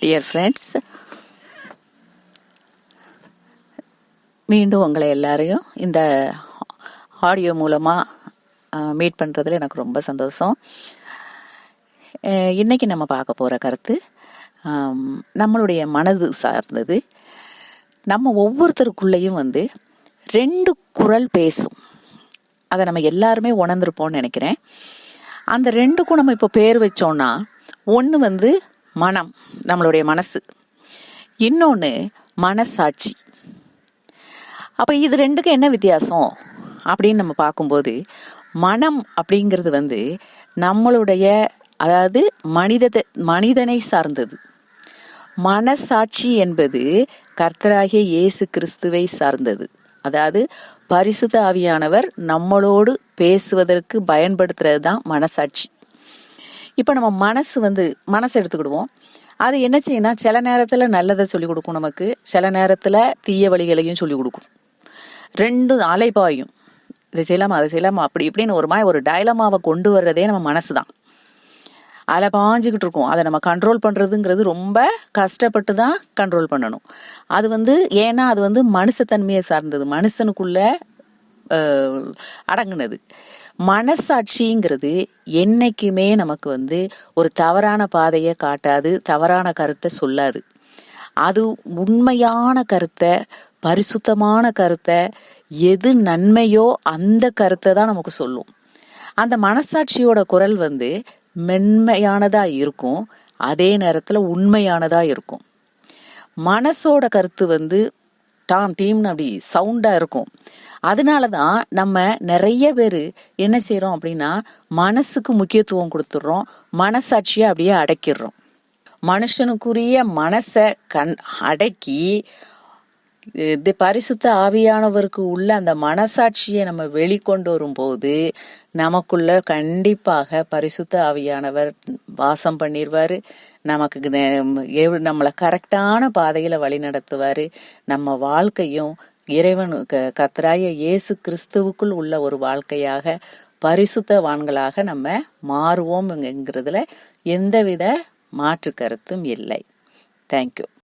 Dear friends மீண்டும் உங்களை எல்லாரையும் இந்த ஆடியோ மூலமாக மீட் பண்ணுறதுல எனக்கு ரொம்ப சந்தோஷம். இன்றைக்கி நம்ம பார்க்க போகிற கருத்து நம்மளுடைய மனது சார்ந்தது. நம்ம ஒவ்வொருத்தருக்குள்ளேயும் வந்து ரெண்டு குரல் பேசும். அதை நம்ம எல்லாருமே உணர்ந்துருப்போம்னு நினைக்கிறேன். அந்த ரெண்டுக்கும் நம்ம இப்போ பேர் வச்சோன்னா ஒன்று வந்து மனம் நம்மளுடைய மனசு. இன்னொன்று மனசாட்சி. அப்போ இது ரெண்டுக்கும் என்ன வித்தியாசம்? அப்படின்னு நம்ம பார்க்கும்போது மனம் அப்படிங்கிறது வந்து நம்மளுடைய அதாவது மனிதத்தை மனிதனை சார்ந்தது. மனசாட்சி என்பது கர்த்தராகிய இயேசு கிறிஸ்துவை சார்ந்தது. அதாவது பரிசுத்த ஆவியானவர் நம்மளோடு பேசுவதற்கு பயன்படுத்துறது தான் மனசாட்சி. இப்போ நம்ம மனசு வந்து மனசு எடுத்துக்கிடுவோம். அது என்ன செய்யணும்னா சில நேரத்தில் நல்லதை சொல்லிக் கொடுக்கும் நமக்கு சில நேரத்தில் தீய வழிகளையும் சொல்லிக் கொடுக்கும். ரெண்டும் அலைப்பாயும் இதை செய்யலாமா அதை செய்யலாமா அப்படி இப்படின்னு ஒரு மாதிரி ஒரு டைலமாவை கொண்டு வர்றதே நம்ம மனசு தான். அலை பாஞ்சிக்கிட்டு இருக்கும். அதை நம்ம கண்ட்ரோல் பண்ணுறதுங்கிறது ரொம்ப கஷ்டப்பட்டு தான் கண்ட்ரோல் பண்ணணும். அது வந்து ஏன்னா அது வந்து மனுஷத்தன்மையை சார்ந்தது. மனுஷனுக்குள்ள அடங்குனது. மனசாட்சிங்கிறது என்னைக்குமே நமக்கு வந்து ஒரு தவறான பாதையை காட்டாது தவறான கருத்தை சொல்லாது. அது உண்மையான கருத்தை பரிசுத்தமான கருத்தை எது நன்மையோ அந்த கருத்தை தான் நமக்கு சொல்லும். அந்த மனசாட்சியோட குரல் வந்து மென்மையானதா இருக்கும் அதே நேரத்தில் உண்மையானதா இருக்கும். மனசோட கருத்து வந்து டாம் டீம்னு அப்படி சவுண்டா இருக்கும். அதனால தான் நம்ம நிறைய பேர் என்ன செய்கிறோம் அப்படின்னா மனசுக்கு முக்கியத்துவம் கொடுத்துடுறோம் மனசாட்சியை அப்படியே அடக்கிடுறோம். மனுஷனுக்குரிய மனசை கண் அடக்கி இது பரிசுத்த ஆவியானவருக்கு உள்ள அந்த மனசாட்சியை நம்ம வெளிக்கொண்டு வரும்போது நமக்குள்ள கண்டிப்பாக பரிசுத்த ஆவியானவர் வாசம் பண்ணிடுவார் நமக்கு எவ்- நம்மளை கரெக்டான பாதையில் வழி நடத்துவார். நம்ம வாழ்க்கையும் இறைவன் க- கத்ராய இயேசு கிறிஸ்துவுக்குள் உள்ள ஒரு வாழ்க்கையாக பரிசுத்தவான்களாக நம்ம மாறுவோம் என்கிறதுல எந்தவித மாற்று கருத்தும் இல்லை. தேங்க்யூ